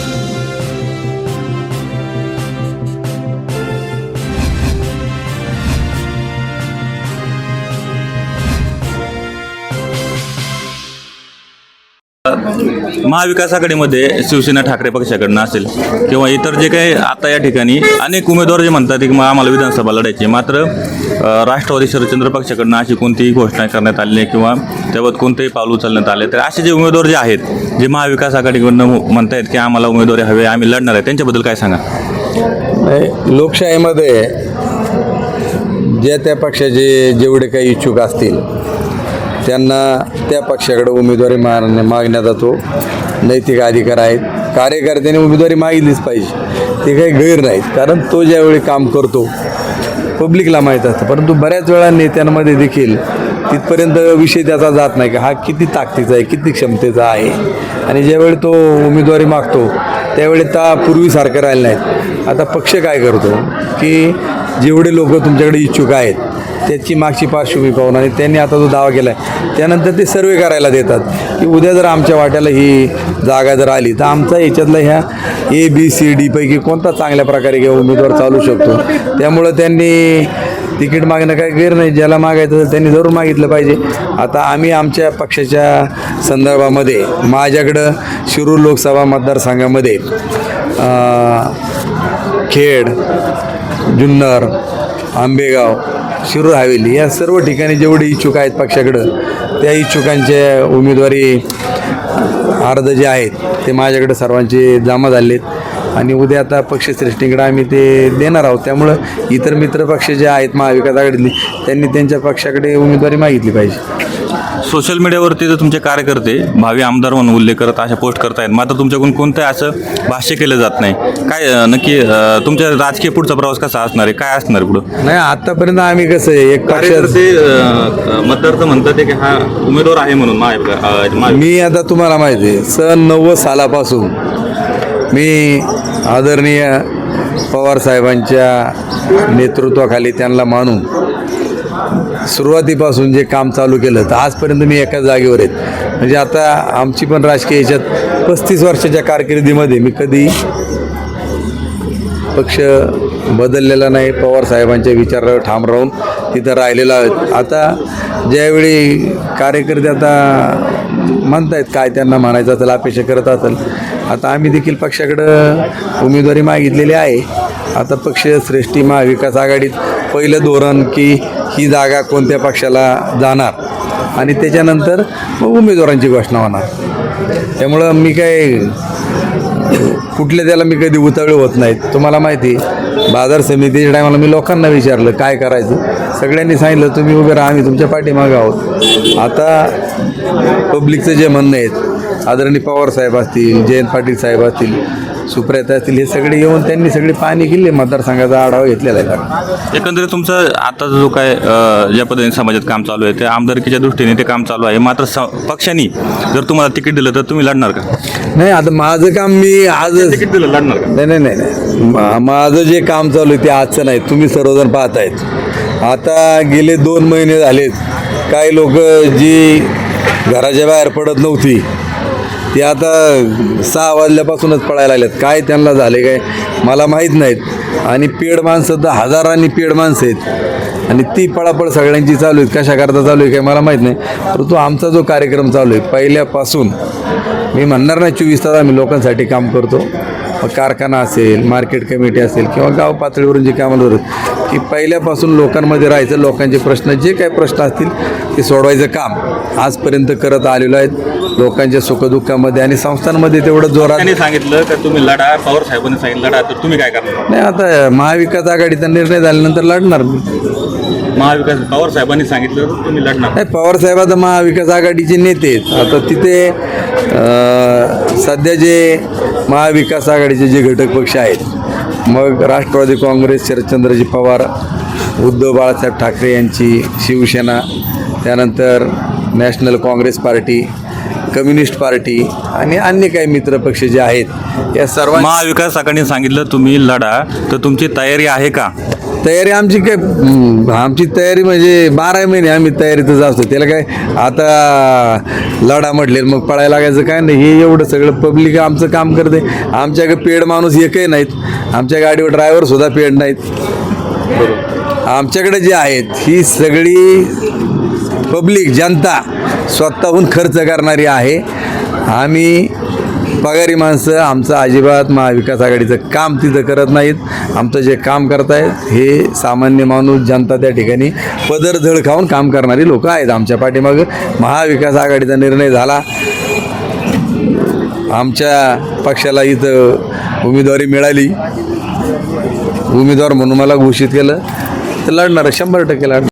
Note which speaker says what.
Speaker 1: Thank you. महाविकास आघाडीमध्ये शिवसेना ठाकरे पक्षाकडनं असेल किंवा इतर जे काही आता या ठिकाणी अनेक उमेदवार जे म्हणतात की मग आम्हाला विधानसभा लढायची मात्र राष्ट्रवादी शरदचंद्र पक्षाकडनं अशी कोणतीही घोषणा करण्यात आली नाही किंवा त्याबाबत कोणतेही पाऊल उचलण्यात आले तर असे जे उमेदवार जे आहेत जे महाविकास आघाडीकडनं म्हणतायत की आम्हाला उमेदवारी हवे आम्ही लढणार आहे त्यांच्याबद्दल काय सांगा?
Speaker 2: लोकशाहीमध्ये ज्या त्या पक्षाचे जेवढे काही इच्छुक असतील त्यांना त्या पक्षाकडे उमेदवारी मागण्या मागण्याचा तो नैतिक अधिकार आहेत. कार्यकर्त्याने उमेदवारी मागितलीच पाहिजे. ते काही गैर नाहीत. कारण तो ज्यावेळी काम करतो पब्लिकला माहीत असतं. परंतु बऱ्याच वेळा नेत्यांमध्ये देखील तिथपर्यंत विषय त्याचा जात नाही की हा किती ताकदीचा आहे किती क्षमतेचा आहे. आणि ज्यावेळी तो उमेदवारी मागतो त्यावेळी त्या पूर्वीसारखं राहिलं नाहीत. आता पक्ष काय करतो? की जेवढे लोक तुमच्याकडे इच्छुक आहेत त्याची मागची पार्श्वभूमी पाहून आणि त्यांनी आता जो दावा केला आहे त्यानंतर ते सर्वे करायला देतात की उद्या जर आमच्या वाट्याला ही जागा जर आली तर आमचा याच्यातला ह्या ए बी सी डी पैकी कोणता चांगल्या प्रकारे घेऊन उमेदवार चालू शकतो? त्यामुळं त्यांनी तिकीट मागणं काही गैर नाही. ज्याला मागायचं त्यांनी जरूर मागितलं पाहिजे. आता आम्ही आमच्या पक्षाच्या संदर्भामध्ये माझ्याकडं शिरूर लोकसभा मतदारसंघामध्ये खेड जुन्नर आंबेगाव शिरूर हवेली या सर्व ठिकाणी जेवढे इच्छुक आहेत पक्षाकडं त्या इच्छुकांचे उमेदवारी अर्ज जे आहेत ते माझ्याकडे सर्वांचे जमा झाले आहेत आणि उद्या आता पक्षश्रेष्ठींकडे आम्ही ते देणार आहोत. त्यामुळं इतर मित्र पक्ष जे आहेत महाविकास आघाडीतले त्यांनी त्यांच्या पक्षाकडे उमेदवारी मागितली पाहिजे.
Speaker 1: सोशल मीडियावरती जर तुमचे कार्यकर्ते भावी आमदार म्हणून उल्लेख करत अशा पोस्ट करतायत. मात्र तुमच्याकडून कोणतं असं भाष्य केलं जात नाही? काय नक्की तुमच्या राजकीय पुढचा प्रवास कसा असणार आहे? काय असणार पुढं?
Speaker 2: नाही आतापर्यंत आम्ही कसं आहे एक
Speaker 1: कार्यकर्ते मतदार तर म्हणतात की हा उमेदवार आहे म्हणून
Speaker 2: मी आता तुम्हाला माहिती आहे सन नव्वद सालापासून मी आदरणीय पवार साहेबांच्या नेतृत्वाखाली त्यांना मानून सुरुवातीपासून जे काम चालू केलं तर आजपर्यंत मी एकाच जागेवर आहेत. म्हणजे आता आमची पण राजकीय याच्यात पस्तीस वर्षाच्या कारकिर्दीमध्ये मी कधी पक्ष बदललेला नाही. पवार साहेबांच्या विचारावर ठाम राहून तिथं राहिलेला आहेत. आता ज्यावेळी कार्यकर्ते आता म्हणतायत काय त्यांना म्हणायचं असेल अपेक्षा करत असेल. आता आम्ही देखील पक्षाकडं उमेदवारी मागितलेली आहे. आता पक्ष श्रेष्ठी महाविकास आघाडीत पहिलं धोरण की ही जागा कोणत्या पक्षाला जाणार? आणि त्याच्यानंतर मग उमेदवारांची घोषणा होणार. त्यामुळं मी काय कुठल्या त्याला मी कधी उतावळे होत नाहीत. तुम्हाला माहिती आहे, बाजार समितीच्या टायमाला मी लोकांना विचारलं काय करायचं? सगळ्यांनी सांगितलं तुम्ही उभे राहा आम्ही तुमच्या पाठीमागं आहोत. आता पब्लिकचं जे म्हणणं आहेत आदरणीय पवार साहेब असतील जयंत पाटील साहेब असतील सुप्रियाता असतील हे सगळे येऊन त्यांनी सगळी पाहणी केली. मतदारसंघाचा आढावा घेतलेला आहे.
Speaker 1: एकंदरीत तुमचं आता जो काय अ, ज्या पद्धतीने समाजात काम चालू आहे ते आमदारकीच्या दृष्टीने ते काम चालू आहे. मात्र स- पक्षांनी जर तुम्हाला तिकीट दिलं तर तुम्ही लढणार का?
Speaker 2: नाही आता माझं काम मी आज
Speaker 1: तिकीट दिलं लढणार का?
Speaker 2: नाही नाही नाही नाही. मा- माझं जे काम चालू आहे ते आजचं नाही. तुम्ही सर्वजण पाहतायत. आता गेले दोन महिने झालेत. काही लोक जी घराच्या बाहेर पडत नव्हती ते आता सहा वाजल्यापासूनच पळायला लागलेत. काय त्यांना झाले काय मला माहीत नाहीत. आणि पेड माणसं तर हजारांनी पेड माणसं आहेत. आणि ती पळापळ सगळ्यांची चालू आहेत. कशाकरता चालू आहे काय मला माहीत नाही. परंतु आमचा जो कार्यक्रम चालू आहे पहिल्यापासून मी म्हणणार नाही चोवीस तास आम्ही लोकांसाठी काम करतो. कारखाना असेल मार्केट कमिटी असेल किंवा गाव पातळीवरून जे कामाला जातात की पहिल्यापासून लोकांमध्ये राहायचं लोकांचे प्रश्न जे काही प्रश्न असतील ते सोडवायचं काम आजपर्यंत करत आलेलो आहेत. लोकांच्या सुखदुःखामध्ये आणि संस्थांमध्ये तेवढं जोरात
Speaker 1: सांगितलं का तुम्ही लढा पवार साहेबांनी सांगितलं लढा तर तुम्ही काय करणार?
Speaker 2: नाही आता महाविकास आघाडीचा निर्णय झाल्यानंतर लढणार मी.
Speaker 1: महाविकास पवार साहेबांनी सांगितलं तर तुम्ही लढणार.
Speaker 2: नाही पवार साहेब आता महाविकास आघाडीचे नेते आहेत. आता तिथे सध्या जे महाविकास आघाडीचे जे घटक पक्ष आहेत मग राष्ट्रवादी काँग्रेस शरदचंद्रजी पवार उद्धव बाळासाहेब ठाकरे यांची शिवसेना त्यानंतर national congress party communist party आणि अन्य काही मित्रपक्ष जे आहेत या सर्व
Speaker 1: महाविकास आघाडीने सांगितलं तुम्ही लढा तर तुमची तयारी आहे का?
Speaker 2: तयारी आमची काय? हम्म, आमची तयारी म्हणजे बारा महिने आम्ही तयारीतच असतो. त्याला काय? आता लढा म्हटले मग पळायला लागायचं काय नाही? हे एवढं सगळं पब्लिक आमचं काम करते. आमच्याकडे पेड माणूस एकही नाहीत. आमच्या गाडीवर ड्रायव्हर सुद्धा पेड नाहीत. आमच्याकडे जे आहेत ही सगळी पब्लिक जनता स्वतःहून खर्च करणारी आहे. आम्ही पगारी माणसं आमचं अजिबात महाविकास आघाडीचं काम तिथं करत नाहीत. आमचं जे काम करतायत हे सामान्य माणूस जनता त्या ठिकाणी पदरझड खाऊन काम करणारी लोक आहेत आमच्या पाठीमागं. महाविकास आघाडीचा निर्णय झाला. आमच्या पक्षाला इथं उमेदवारी मिळाली. उमेदवार म्हणून मला घोषित केलं. तर लढणार शंभर टक्के लढणार.